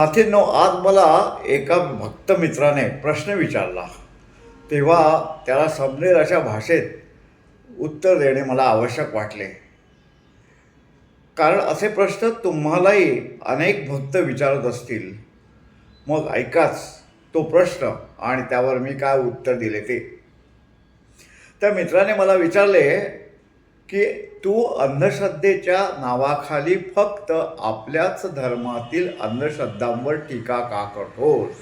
साथींनो आज मला एका भक्त मित्राने प्रश्न विचारला. तेव्हा त्याला समजेल अशा भाषेत उत्तर देणे मला आवश्यक वाटले. कारण असे प्रश्न तुम्हालाही अनेक भक्त विचारत असतील. मग ऐकाच तो प्रश्न आणि त्यावर मी काय उत्तर दिले ते. त्या मित्राने मला विचारले की तू अंधश्रद्धेच्या नावाखाली फक्त आपल्याच धर्मातील अंधश्रद्धांवर टीका का करतोस?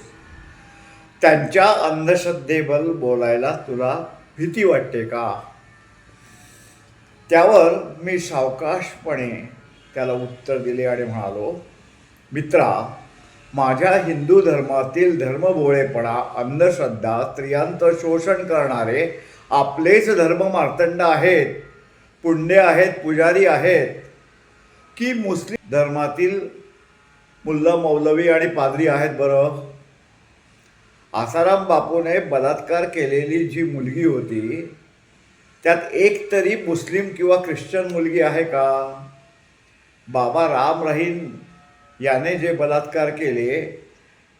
त्यांच्या अंधश्रद्धेबद्दल बोलायला तुला भीती वाटते का? त्यावर मी सावकाशपणे त्याला उत्तर दिले आणि म्हणालो मित्रा माझ्या हिंदू धर्मातील धर्मभोळेपणा अंधश्रद्धा स्त्रियांचं शोषण करणारे आपलेच धर्म मार्तंड आहेत. पुण्य आहेत पुजारी आहेत की मुस्लिम धर्मातील मुल्ला मौलवी आणि पादरी आहेत बरं? आसाराम बापूने बलात्कार केलेली जी मुलगी होती त्यात एक तरी मुस्लिम किंवा ख्रिश्चन मुलगी आहे का? बाबा राम रहीम याने जे बलात्कार केले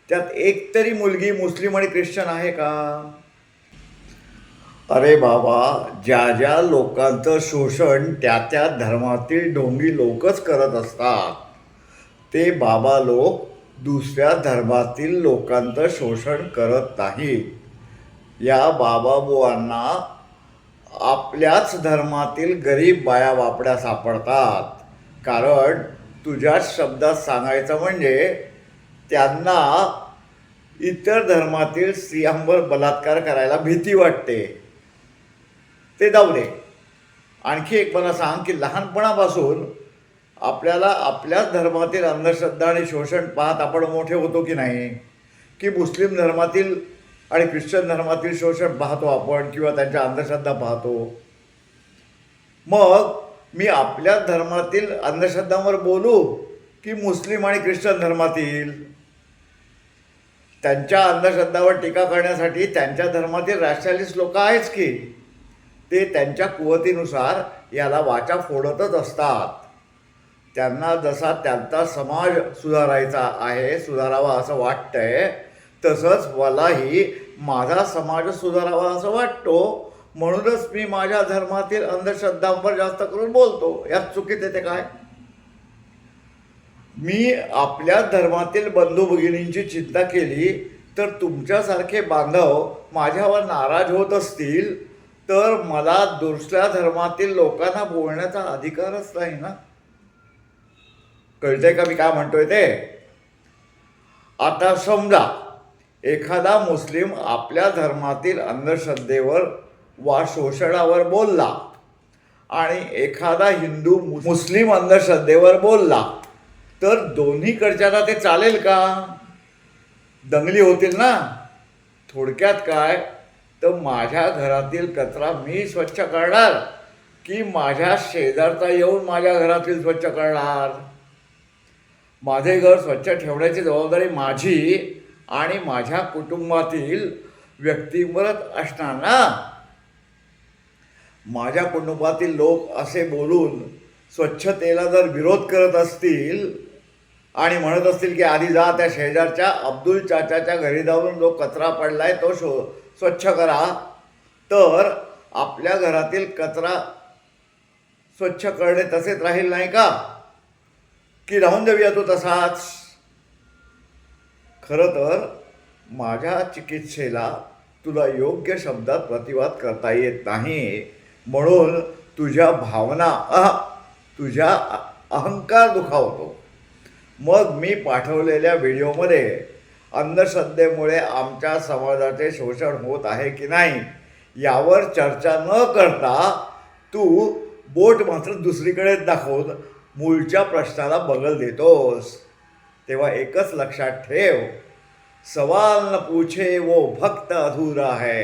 त्यात एक तरी मुलगी मुस्लिम आणि ख्रिश्चन आहे का? अरे बाबा ज्या ज्या लोकांचं शोषण त्या त्या धर्मातील ढोंगी लोकच करत असतात. ते बाबा लोक दुसऱ्या धर्मातील लोकांचं शोषण करत नाहीत. या बाबाबुवांना आपल्याच धर्मातील गरीब बाया बापड्या सापडतात. कारण तुझ्याच शब्दात सांगायचं म्हणजे त्यांना इतर धर्मातील स्त्रियांवर बलात्कार करायला भीती वाटते. ते जाऊ दे. आणखी एक मला सांग की लहानपणापासून आपल्याला आपल्याच धर्मातील अंधश्रद्धा आणि शोषण पाहत आपण मोठे होतो की नाही? की मुस्लिम धर्मातील आणि ख्रिश्चन धर्मातील शोषण पाहतो आपण किंवा त्यांच्या अंधश्रद्धा पाहतो? मग मी आपल्या धर्मातील अंधश्रद्धांवर बोलू की मुस्लिम आणि ख्रिश्चन धर्मातील? त्यांच्या अंधश्रद्धावर टीका करण्यासाठी त्यांच्या धर्मातील राष्ट्रलिस्ट लोक आहेच की? ते त्यांच्या कुवतीनुसार याला वाचा फोडतच असतात. त्यांना जसा त्यांचा समाज सुधारायचा आहे सुधारावा असं वाटतंय तसंच मलाही माझा समाज सुधारावा असं वाटतो. म्हणूनच मी माझ्या धर्मातील अंधश्रद्धांवर जास्त करून बोलतो. यात चुकीत येते काय? मी आपल्या धर्मातील बंधू भगिनींची चिंता केली तर तुमच्यासारखे बांधव माझ्यावर नाराज होत असतील. तर मला दुसऱ्या धर्मातील लोकांना बोलण्याचा अधिकारच नाही ना. कळतंय का मी काय म्हणतोय ते? आता समजा एखादा मुस्लिम आपल्या धर्मातील अंधश्रद्धेवर वा शोषणावर बोलला आणि एखादा हिंदू मुस्लिम अंधश्रद्धेवर बोलला तर दोन्हीकडच्याला ते चालेल का? दंगली होतील ना? थोडक्यात काय? तर माझ्या घरातील कचरा मी स्वच्छ करणार की माझ्या शेजारचा येऊन माझ्या घरातील स्वच्छ करणार? माझे घर स्वच्छ ठेवण्याची जबाबदारी माझी आणि माझ्या कुटुंबातील व्यक्तींवरच असणार ना माझ्या कुटुंबातील लोक असे बोलून स्वच्छतेला जर विरोध करत असतील आणि म्हणत असतील की आधी जा त्या शेजारच्या अब्दुल चाचाच्या घरी जाऊन जो कचरा पडलाय तो शो स्वच्छ करा. तर आपल्या घरातील कचरा स्वच्छ करणे तसेच राहील नाही का? की राहून देऊया तो तसाच. खरं तर माझ्या चिकित्सेला तुला योग्य शब्दात प्रतिवाद करता येत नाही. म्हणून तुझ्या भावना अह तुझ्या अहंकार दुखावतो. मग मी पाठवलेल्या व्हिडिओमध्ये अंधश्रद्धेमुळे आमच्या समाजाचे शोषण होत आहे की नाही यावर चर्चा न करता तू बोट मात्र दुसरीकडेच दाखवून मूळच्या प्रश्नाला बगल देतोस. तेव्हा एकच लक्षात ठेव सवाल न पूछे वो भक्त अधूरा है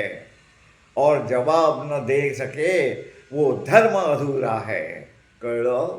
और जवाब न दे सके वो धर्म अधूरा है. कळलं?